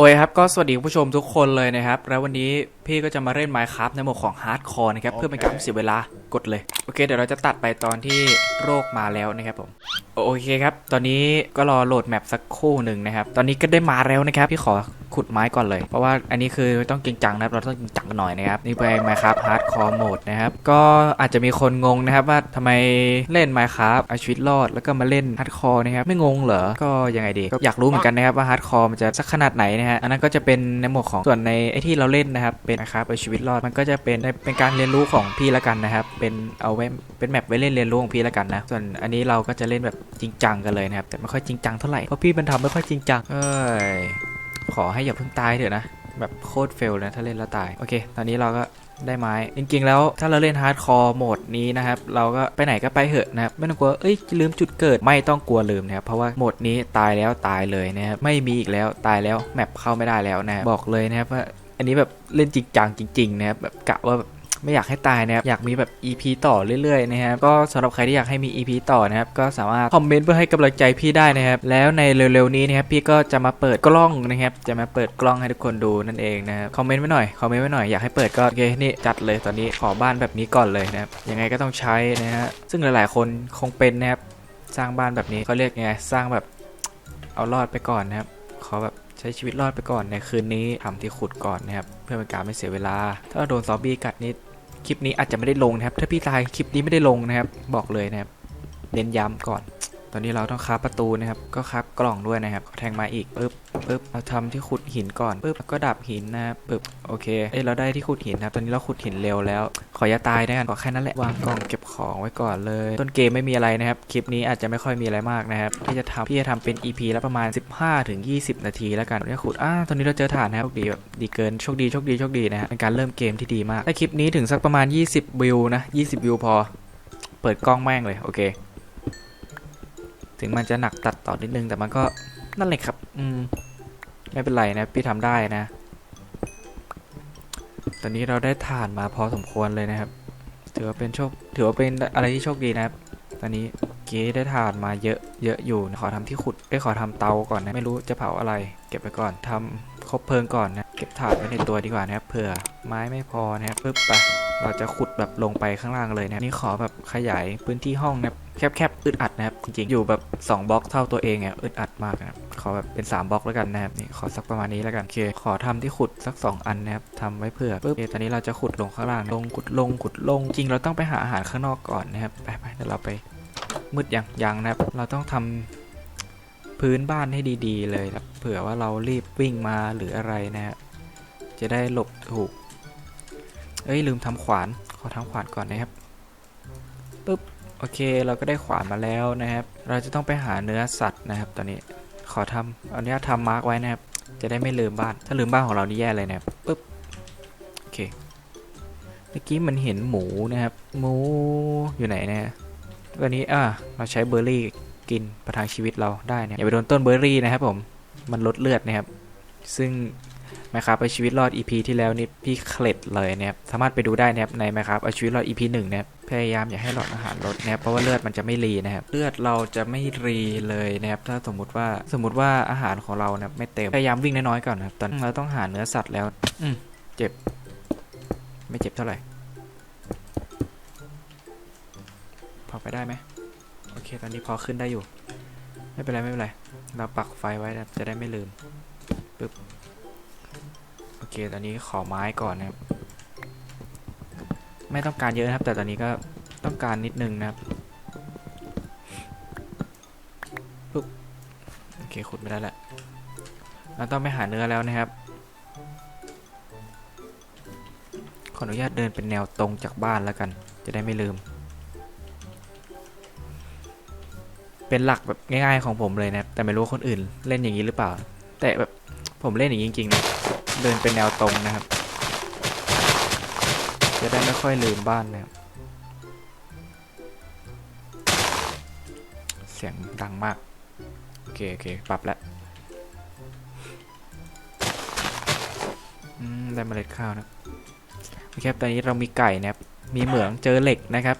โอ้ยครับก็สวัสดีผู้ชมทุกคนเลยนะครับ แล้ววันนี้พี่ก็จะมาเล่น Minecraft ในโหมดของฮาร์ดคอร์นะครับ เพื่อเป็นการเสียเวลา กดเลย โอเค เดี๋ยวเราจะตัดไปตอนที่โรคมาแล้วนะครับผม โอเคครับ ตอนนี้ก็รอโหลดแมปสักครู่หนึ่งนะครับ ตอนนี้ก็ได้มาแล้วนะครับ พี่ขอขุดไม้ก่อนเลย เพราะว่าอันนี้คือต้องจริงจังนะครับ เราต้องจริงจังกันหน่อยนะครับ นี่ไป Minecraft Hardcore Mode นะครับ ก็อาจจะมีคนงงนะครับว่าทำไมเล่น Minecraft เอาชีวิตรอดแล้วก็มาเล่น Hardcore นะครับ ไม่งงเหรอ ก็ยังไงดี ก็อยากรู้เหมือนกันนะครับว่า Hardcore มันจะสักขนาดไหนนะฮะ อันนั้นก็จะเป็นในหมวดของส่วนในไอที่เราเล่นนะครับ เป็น Minecraft เอาชีวิตรอด มันก็จะเป็นเป็นการเรียนรู้ของพี่ละกันนะครับเป็นเอาไว้เป็นแมปไว้เล่นเรียนรู้ของพี่และกันนะ ส่วนอันนี้เราก็จะเล่นแบบจริงจังกันเลยนะครับ แต่ไม่ค่อยจริงจังเท่าไหร่ เพราะพี่มันทำไม่ค่อยจริงจัง เอ้ย ขอให้อย่าเพิ่งตายเถอะนะ แบบโคตรเฟลนะถ้าเล่นแล้วตาย โอเค ตอนนี้เราก็ได้ไม้ จริงๆ แล้วถ้าเราเล่นฮาร์ดคอร์โหมดนี้นะครับ เราก็ไปไหนก็ไปเหอะนะครับ ไม่ต้องกลัว เอ้ย ลืมจุดเกิด ไม่ต้องกลัวลืมนะครับ เพราะว่าโหมดนี้ตายแล้วตายเลยนะครับ ไม่มีอีกแล้วตายแล้วแมปเข้าไม่ได้แล้วนะบบอกเลยนะครับว่าอันนี้แบบเล่นจริงจังจริงๆนะครับแบบกะว่าแบบ ไม่อยากให้ตายนะครับอยากมีแบบ EP ต่อเรื่อยๆนะครับก็สำหรับใครที่อยากให้มี EP ต่อนะครับก็สามารถคอมเมนต์เพื่อให้กำลังใจพี่ได้นะครับแล้วในเร็วๆนี้นะครับพี่ก็จะมาเปิดกล้องนะครับจะมาเปิดกล้องให้ทุกคนดูนั่นเองนะครับคอมเมนต์ไว้หน่อยคอมเมนต์ไว้หน่อยอยากให้เปิดก็โอเคนี่จัดเลยตอนนี้ขอบ้านแบบนี้ก่อนเลยนะครับยังไงก็ต้องใช้นะฮะซึ่งหลายๆ คนคงเป็นนะครับสร้างบ้านแบบนี้เขาเรียกไงสร้างแบบเอารอดไปก่อนนะครับขอแบบใช้ชีวิตรอดไปก่อนในคืนนี้ทำที่ขุดก่อนนะครับเพื่อเป็นการไม่เสียเวลา ถ้าโดนซอมบี้กัดนี่ คลิปนี้อาจจะไม่ได้ลงนะครับ ถ้าพี่ตายคลิปนี้ไม่ได้ลงนะครับ บอกเลยนะครับเน้นย้ำก่อน ตอนนี้เราต้องคาประตูนะครับ ก็คราฟกล่องด้วยนะครับแทงมาอีกปึ๊บปึ๊บเราทำที่ขุดหินก่อนปึ๊บก็ดับหินนะครับปึ๊บโอเคเอ้เราได้ที่ขุดหินนะครับตอนนี้เราขุดหินเร็วแล้ว ขออย่าตายนะกันขอแค่นั้นแหละวางกล่องเก็บของไว้ก่อนเลย ต้นเกมไม่มีอะไรนะครับคลิปนี้อาจจะไม่ค่อยมีอะไรมากนะครับที่จะทำพี่จะทำเป็น EP แล้วประมาณ 15ถึง20 นาทีแล้วกันเนี่ยขุดอ่าตอนนี้เราเจอฐานนะครับโชคดีแบบดีเกินโชคดีโชคดีโชคดีนะฮะเป็นการเริ่มเกมที่ดีมากถ้าคลิปนี้ถึงสักประมาณ 20 วิวนะ 20 วิวพอ เปิดกล้องแม่งเลยโอเค ถึงมันจะหนักตัดต่อนิดนึง แต่มันก็นั่นแหละครับ อืม ไม่เป็นไรนะ พี่ทำได้นะ ตอนนี้เราได้ถ่านมาพอสมควรเลยนะครับ ถือว่าเป็นโชค ถือว่าเป็นอะไรที่โชคดีนะครับ ตอนนี้เก๋ได้ถ่านมาเยอะ เยอะอยู่ ขอทำที่ขุดเอ้ขอทำเตาก่อนนะ ไม่รู้จะเผาอะไร เก็บไปก่อนทำครบเพลิงก่อนนะ เก็บถ่านไว้ในตัวดีกว่านะครับ เผื่อไม้ไม่พอนะครับปึ๊บไป เราจะขุดแบบลงไปข้างล่างเลยนะนี่ขอแบบขยายพื้นที่ห้องนะครับแคบๆอึดอัดนะครับจริงๆอยู่แบบ2บล็อกเท่าตัวเองอะอึดอัดมากนะครับขอแบบเป็น 3บล็อกแล้วกันนะครับนี่ขอสักประมาณนี้แล้วกันโอเคขอทำที่ขุดสัก 2 อันนะครับทำไว้เผื่อปึ๊บโอตอนนี้เราจะขุดลงข้างล่างลงขุดลงขุดลงจริงเราต้องไปหาอาหารข้างนอกก่อนนะครับไปไปเดี๋ยวเราไปมืดยังยังนะครับเราต้องทำพื้นบ้านให้ดีๆ เลยครับเผื่อว่าเรารีบวิ่งมาหรืออะไรนะครับจะได้หลบถูก เอ้ยลืมทำขวาน ขอทำขวานก่อนนะครับปึ๊บโอเคเราก็ได้ขวานมาแล้วนะครับ เราจะต้องไปหาเนื้อสัตว์นะครับ ตอนนี้ขอทำเอาเนี้ยทำมาร์กไว้นะครับ จะได้ไม่ลืมบ้าน ถ้าลืมบ้านของเรานี่แย่เลยนะครับปึ๊บโอเคเมื่อกี้มันเห็นหมูนะครับ หมูอยู่ไหนเนะวันนี้อ่าเราใช้เบอร์รี่กินประทังชีวิตเราได้เนี่ยอย่าไปโดนต้นเบอร์รี่นะครับผมมันลดเลือดนะครับ ซึ่ง นะครับเอาชีวิตรอด EP ที่แล้วนี่พี่เคล็ดเลยเนะครับสามารถไปดูได้นะครับในนะครับเอาชีวิตรอด EP หนึ่งเนะครับพยายามอย่าให้หลอดอาหารลดนะครับเพราะว่าเลือดมันจะไม่รีนะครับเลือดเราจะไม่รีเลยนะครับถ้าสมมุติว่าสมมติว่าอาหารของเรานะครับไม่เต็มพยายามวิ่งน้อยๆก่อนนะครับตอนเราต้องหาเนื้อสัตว์แล้ว อืมเจ็บ ไม่เจ็บเท่าไหร่พอไปได้ไหมโอเค ตอนนี้พอขึ้นได้อยู่ ไม่เป็นไรไม่เป็นไร เราปักไฟไว้จะได้ไม่ลืมปึ๊บ เค ตอนนี้ขอไม้ก่อนนะครับ ไม่ต้องการเยอะนะครับ แต่ตอนนี้ก็ต้องการนิดนึงนะครับปุ๊บโอเคขุดไม่ได้ละเราต้องไปหาเนื้อแล้วนะครับ ขออนุญาตเดินเป็นแนวตรงจากบ้านแล้วกัน จะได้ไม่ลืม เป็นหลักแบบง่ายๆของผมเลยนะครับ แต่ไม่รู้คนอื่นเล่นอย่างนี้หรือเปล่า แต่แบบผมเล่นอย่างนี้จริงๆนะ เดินเป็นแนวตรงนะครับ จะได้ไม่ค่อยลืมบ้านนะครับเสียงดังมาก โอเค โอเค ปรับแล้วอืมได้เมล็ดข้าวนะโอเคครับตอนนี้เรามีไก่นะครับ มีเหมืองเจอเหล็กนะครับ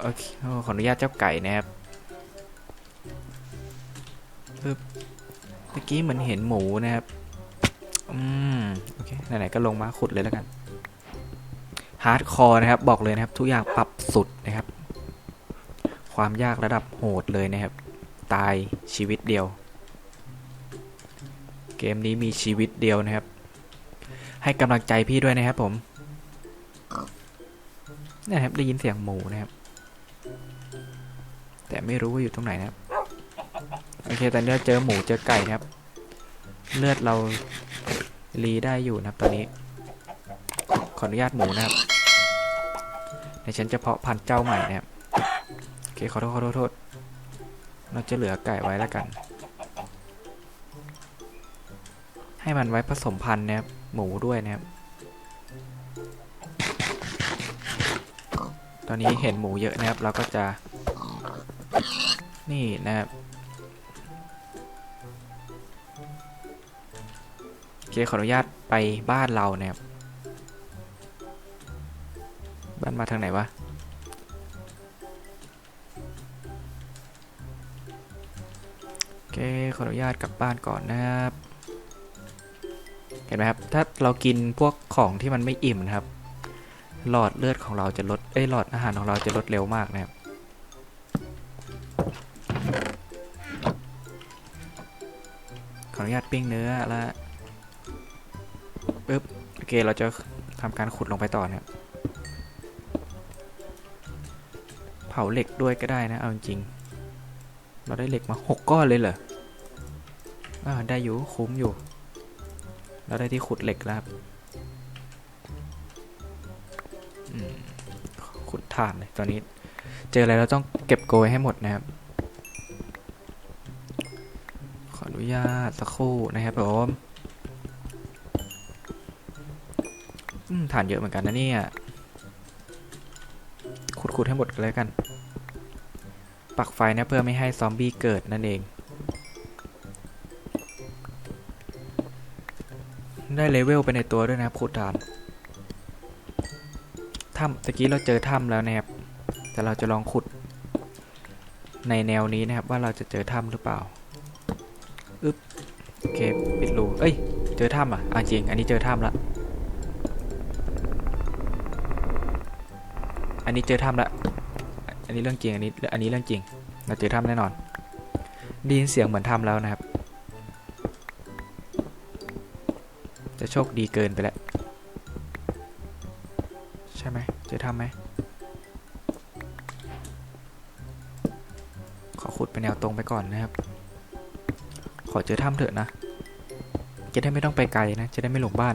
โอเค ขออนุญาตเจ้าไก่นะครับเมื่อกี้เหมือนเห็นหมูนะครับ อืมโอเคไหนๆก็ลงมาขุดเลยแล้วกันฮาร์ดคอร์นะครับ บอกเลยนะครับ ทุกอย่างปรับสุดนะครับ ความยากระดับโหดเลยนะครับ ตายชีวิตเดียว เกมนี้มีชีวิตเดียวนะครับ ให้กำลังใจพี่ด้วยนะครับผมนะครับได้ยินเสียงหมูนะครับ แต่ไม่รู้ว่าอยู่ตรงไหนนะครับ โอเคตอนนี้เราเจอหมูเจอไก่นะครับ เลือดเรา รีได้อยู่นะครับตอนนี้ ขออนุญาตหมูนะครับในฉันจะเพาะพันธุ์เจ้าใหม่นะครับโอเคขอโทษขอโทษขอโทษเราจะเหลือไก่ไว้แล้วกัน ให้มันไว้ผสมพันธุ์นะครับหมูด้วยนะครับตอนนี้เห็นหมูเยอะนะครับ เราก็จะนี่นะครับ เคขออนุญาตไปบ้านเรานะครับ บ้านมาทางไหนวะ โอเคขออนุญาตกลับบ้านก่อนนะครับ เห็นไหมครับ ถ้าเรากินพวกของที่มันไม่อิ่มนะครับ หลอดเลือดของเราจะลด เอ้ยหลอดอาหารของเราจะลดเร็วมากนะครับขออนุญาตปิ้งเนื้อแล้ว ปึ๊บโอเคเราจะทำการขุดลงไปต่อนะเผาเหล็กด้วยก็ได้นะ เอาจริง เราได้เหล็กมาหกก้อนเลยเหรออ่าได้อยู่คุ้มอยู่ เราได้ที่ขุดเหล็กแล้วครับขุดถ่านเลยตอนนี้ เจออะไรเราต้องเก็บโกยให้หมดนะครับขออนุญาตสักครู่นะครับผม อืมถ่านเยอะเหมือนกันนะเนี่ย ขุดๆให้หมดกันเลยกัน ปักไฟนะเพื่อไม่ให้ซอมบี้เกิดนั่นเอง ได้เลเวลไปในตัวด้วยนะครับขุดถ่านถ้ำตะกี้เราเจอถ้ำแล้วนะครับ แต่เราจะลองขุด ในแนวนี้นะครับว่าเราจะเจอถ้ำหรือเปล่าอึ๊บโอเคปิดรูเอ้ย เจอถ้ำอะอะจริง อันนี้เจอถ้ำละ นนี้เจอถ้ำละ อันนี้เรื่องจริง อันนี้ อันนี้เรื่องจริง เราเจอถ้ำแน่นอนได้ยินเสียงเหมือนถ้ำแล้วนะครับ จะโชคดีเกินไปแล้ว ใช่ไหม เจอถ้ำไหม ขอขุดไปแนวตรงไปก่อนนะครับ ขอเจอถ้ำเถอะนะ จะได้ไม่ต้องไปไกลนะ จะได้ไม่หลงบ้าน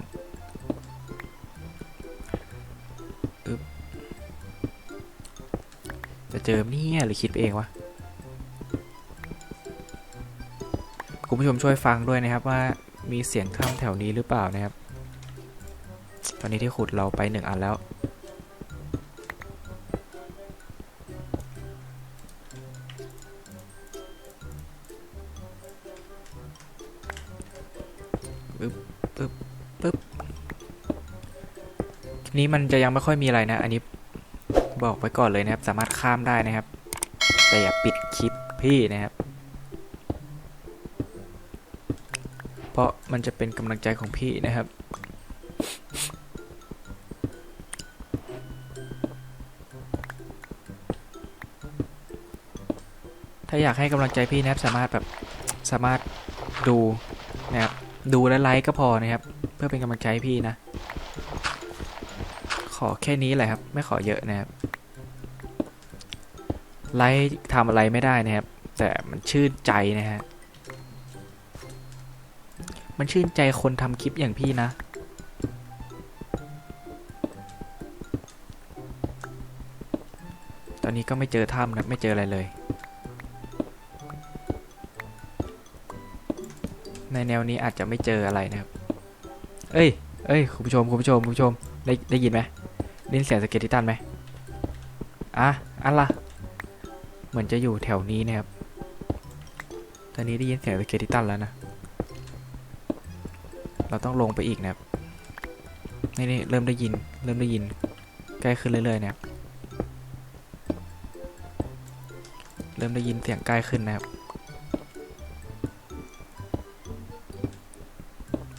เจอเนี่ยหรือคิดไปเองวะคุณผู้ชมช่วยฟังด้วยนะครับว่ามีเสียงถ้ำแถวนี้หรือเปล่านะครับ ตอนนี้ที่ขุดเราไปหนึ่งอันแล้ว ปึ๊บปึ๊บปึ๊บนี้มันจะยังไม่ค่อยมีอะไรนะ อันนี้ บอกไว้ก่อนเลยนะครับ สามารถข้ามได้นะครับ แต่อย่าปิดคลิปพี่นะครับ เพราะมันจะเป็นกำลังใจของพี่นะครับถ้าอยากให้กำลังใจพี่นะครับสามารถแบบสามารถดูนะครับดูและไลค์ก็พอนะครับ เพื่อเป็นกำลังใจพี่นะ ขอแค่นี้แหละครับ ไม่ขอเยอะนะครับ ไลค์ทำอะไรไม่ได้นะครับ แต่มันชื่นใจนะฮะ มันชื่นใจคนทำคลิปอย่างพี่นะ ตอนนี้ก็ไม่เจอถ้ำนะ ไม่เจออะไรเลย ในแนวนี้อาจจะไม่เจออะไรนะครับ เอ้ย เอ้ย คุณผู้ชม คุณผู้ชม คุณผู้ชม ได้ได้ยินไหมได้ยินเสียงสเก็ตทิตันไหมอะอันละ มือนจะอยู่แถวนี้นะครับ ตอนนี้ได้ยินเสียงสเกตทิตันแล้วนะ เราต้องลงไปอีกนะครับ นี่นี่เริ่มได้ยิน เริ่มได้ยิน ใกล้ขึ้นเรื่อยๆนะครับ เริ่มได้ยินเสียงใกล้ขึ้นนะครับ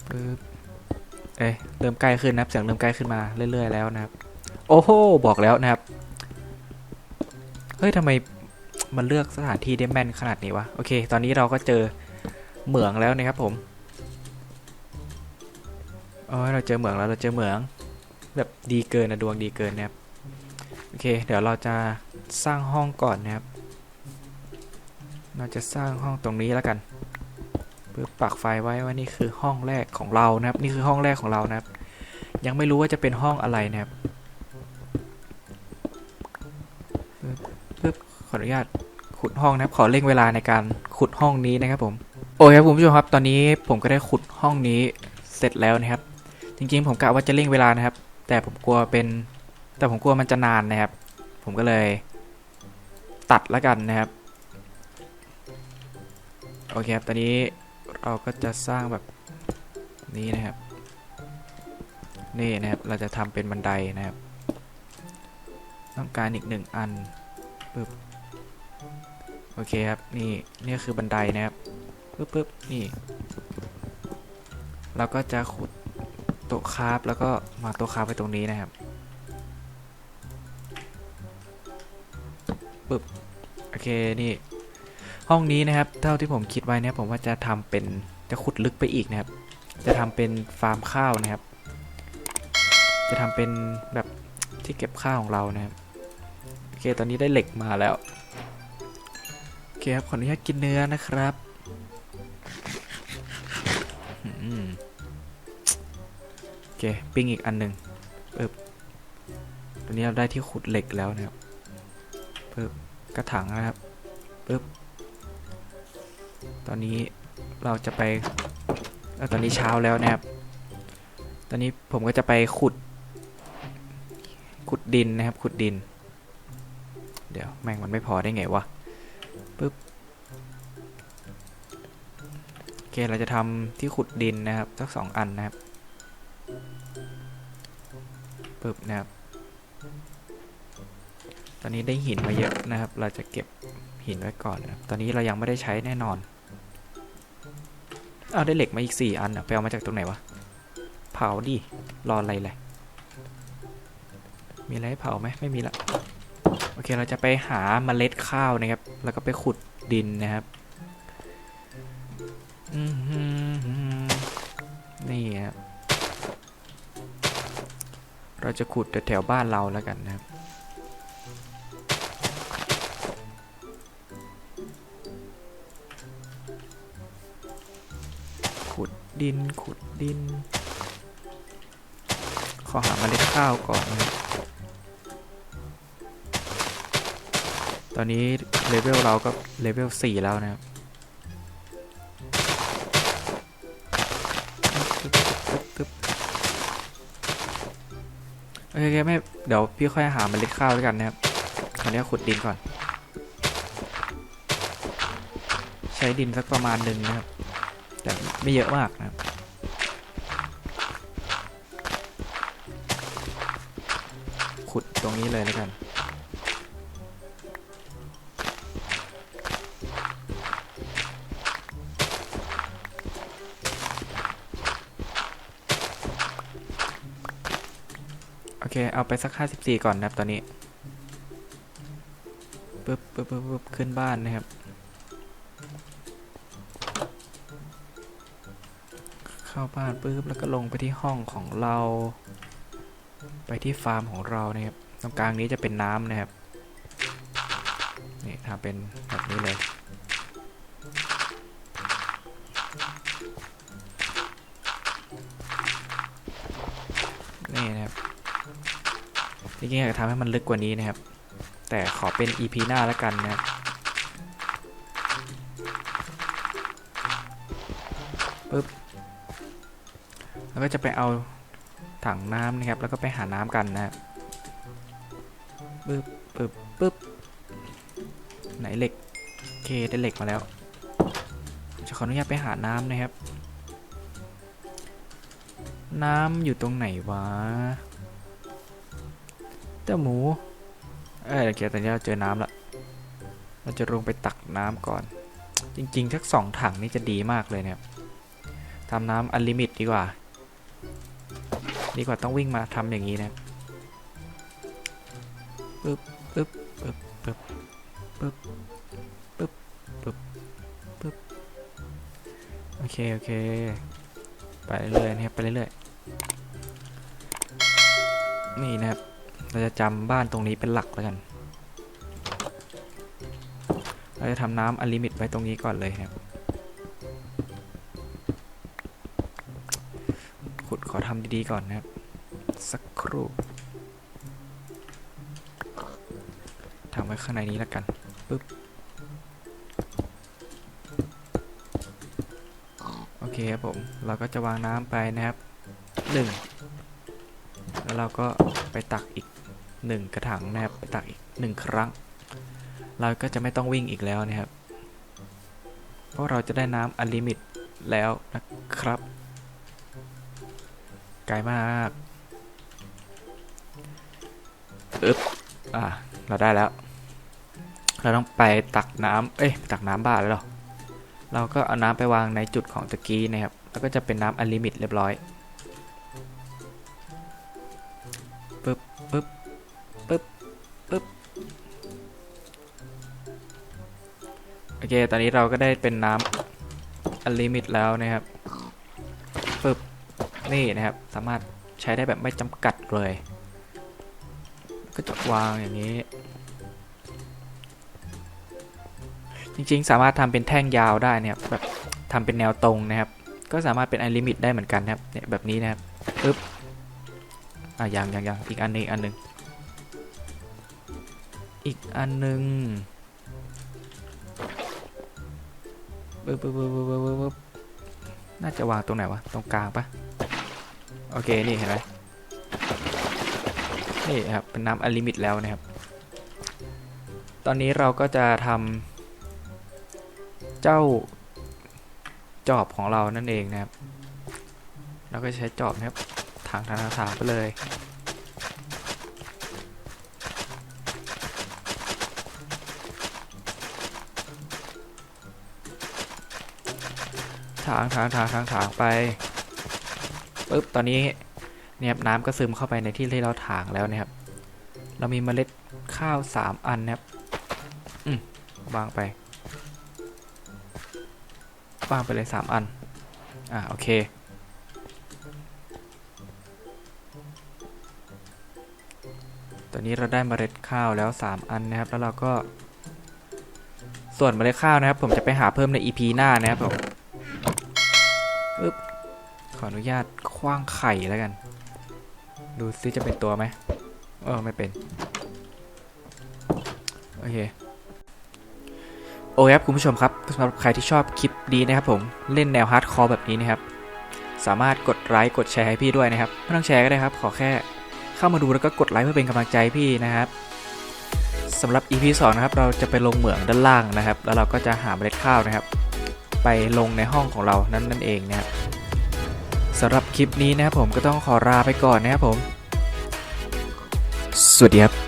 ปึ๊บเอ้ยเริ่มใกล้ขึ้นนะครับเสียงเริ่มใกล้ขึ้นมาเรื่อยๆแล้วนะครับ โอ้โห บอกแล้วนะครับ เฮ้ยทำไม มันเลือกสถานที่ได้แม่นขนาดนี้วะ โอเค ตอนนี้เราก็เจอเหมืองแล้วนะครับผมโอ้ยเราเจอเหมืองแล้ว เราเจอเหมือง แบบดีเกินนะดวงดีเกินนะครับ โอเค เดี๋ยวเราจะสร้างห้องก่อนนะครับ เราจะสร้างห้องตรงนี้แล้วกันเพื่อปักไฟไว้ว่านี่คือห้องแรกของเรานะครับ นี่คือห้องแรกของเรานะครับ ยังไม่รู้ว่าจะเป็นห้องอะไรนะครับ ขออนุญาตขุดห้องนะครับ ขอเร่งเวลาในการขุดห้องนี้นะครับผมโอเคครับคุณผู้ชมครับตอนนี้ผมก็ได้ขุดห้องนี้เสร็จแล้วนะครับ จริงๆ ผมกะว่าจะเร่งเวลานะครับ แต่ผมกลัวเป็น แต่ผมกลัวมันจะนานนะครับ ผมก็เลยตัดแล้วกันนะครับโอเคครับตอนนี้เราก็จะสร้างแบบนี้นะครับ นี่นะครับเราจะทำเป็นบันไดนะครับ ต้องการอีกหนึ่งอัน ปึ๊บโอเคครับ นี่นี่คือบันไดนะครับปึ๊บปึ๊บนี่ เราก็จะขุดโต๊ะคราฟแล้วก็มาโต๊ะคราฟไปตรงนี้นะครับปึ๊บโอเคนี่ ห้องนี้นะครับ เท่าที่ผมคิดไว้เนี่ยผมว่าจะทำเป็นจะขุดลึกไปอีกนะครับ จะทำเป็นฟาร์มข้าวนะครับ จะทำเป็นแบบที่เก็บข้าวของเรานะครับ เคตอนนี้ได้เหล็กมาแล้ว โอเคครับ ขออนุญาตกินเนื้อนะครับโอเค ปิ้งอีกอันหนึ่งปึ๊บตอนนี้เราได้ที่ขุดเหล็กแล้วนะครับปึ๊บกระถางนะครับปึ๊บตอนนี้เราจะไปเออตอนนี้เช้าแล้วนะครับ ตอนนี้ผมก็จะไปขุด ขุดดินนะครับ ขุดดิน เดี๋ยวแม่งมันไม่พอได้ไงวะปึ๊บโอเคเราจะทำที่ขุดดินนะครับสักสองอันนะครับปึ๊บนะครับ ตอนนี้ได้หินมาเยอะนะครับ เราจะเก็บหินไว้ก่อนนะตอนนี้เรายังไม่ได้ใช้แน่นอน เอาได้เหล็กมาอีกสี่อันอะไปเอามาจากตรงไหนวะ เผาดิ รออะไรเลยมีอะไรให้เผาไหมไม่มีละ เคเราจะไปหาเมล็ดข้าวนะครับ แล้วก็ไปขุดดินนะครับนี่ครับเราจะขุดแถวบ้านเราแล้วกันนะครับขุดดินขุดดิน ขอหาเมล็ดข้าวก่อนนะครับ ตอนนี้เลเวลเราก็เลเวล4แล้วนะครับโอเคไม่เดี๋ยวพี่ค่อยหาเมล็ดข้าวด้วยกันนะครับตอนนี้ขุดดินก่อน ใช้ดินสักประมาณหนึ่งนะครับ แต่ไม่เยอะมากนะครับขุดตรงนี้เลยแล้วกัน เคเอาไปสัก 54 ก่อนนะครับตอนนี้ปึ๊บปึ๊บปึ๊บปึ๊บขึ้นบ้านนะครับ เข้าบ้านปึ๊บแล้วก็ลงไปที่ห้องของเรา ไปที่ฟาร์มของเรานะครับ ตรงกลางนี้จะเป็นน้ำนะครับ นี่ทำเป็นแบบนี้เลย ริงๆอยากทำให้มันลึกกว่านี้นะครับ แต่ขอเป็น EP หน้าแล้วกันนะครับปึ๊บแล้วก็จะไปเอาถังน้ำนะครับ แล้วก็ไปหาน้ำกันนะครับปึ๊บปึ๊บปึ๊บไหนเหล็กโอเคได้เหล็กมาแล้ว จะขออนุญาตไปหาน้ำนะครับ น้ำอยู่ตรงไหนวะ เจ้าหมู เออโอเคตอนนี้เราเจอน้ำละ เราจะลงไปตักน้ำก่อน จริงๆสักสองถังนี่จะดีมากเลยเนี่ยทำน้ำอันลิมิตดีกว่า ดีกว่าต้องวิ่งมาทำอย่างนี้นะปึ๊บปึ๊บปึ๊บปึ๊บปึ๊บปึ๊บปึ๊บปึ๊บโอเค โอเค ไปเรื่อยๆนะครับ ไปเรื่อยๆนี่นะครับ เราจะจำบ้านตรงนี้เป็นหลักแล้วกัน เราจะทำน้ำอันลิมิตไว้ตรงนี้ก่อนเลยครับ ขุดขอทำดีๆก่อนนะครับ สักครู่ทำไว้ข้างในนี้แล้วกันปึ๊บโอเคครับผม เราก็จะวางน้ำไปนะครับหนึ่ง แล้วเราก็ไปตักอีกหนึ่งกระถางนะครับ ไปตักอีกหนึ่งครั้ง เราก็จะไม่ต้องวิ่งอีกแล้วนะครับ เพราะเราจะได้น้ำอันลิมิตแล้วนะครับ ไกลมากอึ๊บอ่าเราได้แล้ว เราต้องไปตักน้ำเอ้ยตักน้ำบ้าแล้วเหรอเราก็เอาน้ำไปวางในจุดของตะกี้นะครับ แล้วก็จะเป็นน้ำอันลิมิตเรียบร้อย ปึ๊บโอเค ตอนนี้เราก็ได้เป็นน้ำอันลิมิตแล้วนะครับปึ๊บนี่นะครับ สามารถใช้ได้แบบไม่จำกัดเลย ก็จะวางอย่างนี้ จริงๆ สามารถทำเป็นแท่งยาวได้เนี่ยแบบทำเป็นแนวตรงนะครับ ก็สามารถเป็นอันลิมิตได้เหมือนกันนะครับ เนี่ยแบบนี้นะครับปึ๊บอะยังยังยังอีกอันนึงอีกอันหนึง อีกอันหนึ่งปึ๊บปึ๊บปึ๊บปึ๊บบึ๊บน่าจะวางตรงไหนวะ ตรงกลางปะโอเค นี่เห็นไหมนี่ครับ เป็นน้ำอลิมิตแล้วนะครับ ตอนนี้เราก็จะทำเจ้าจอบของเรานั่นเองนะครับ เราก็ใช้จอบนะครับถางถางถางถางไปเลย ถางถางถางถางถางไปปึ๊บตอนนี้เนี่ยน้ำก็ซึมเข้าไปในที่ที่เราถางแล้วนะครับ เรามีเมล็ดข้าว 3 อันนะครับอืมวางไปวางไปเลย 3 อัน อ่าโอเคตอนนี้เราได้เมล็ดข้าวแล้ว 3 อันนะครับ แล้วเราก็ ส่วนเมล็ดข้าวนะครับ ผมจะไปหาเพิ่มใน EP หน้านะครับผม ออนุญาตคว้างไข่แล้วกัน ดูซิจะเป็นตัวไหมเออไม่เป็น โอเคโอเคครับคุณผู้ชมครับสำหรับใครที่ชอบคลิปดีนะครับผมเล่นแนวฮาร์ดคอร์แบบนี้นะครับ สามารถกดไลค์กดแชร์ให้พี่ด้วยนะครับ ไม่ต้องแชร์ก็ได้ครับ ขอแค่เข้ามาดูแล้วก็กดไลค์เพื่อเป็นกำลังใจใพี่นะครับสำหรับ EP 2นะครับเราจะไปลงเหมืองด้านล่างนะครับ แล้วเราก็จะหาเมล็ดข้าวนะครับ ไปลงในห้องของเรานั่นนั่นเองนะครับ สำหรับคลิปนี้นะครับผมก็ต้องขอลาไปก่อนนะครับผม สวัสดีครับ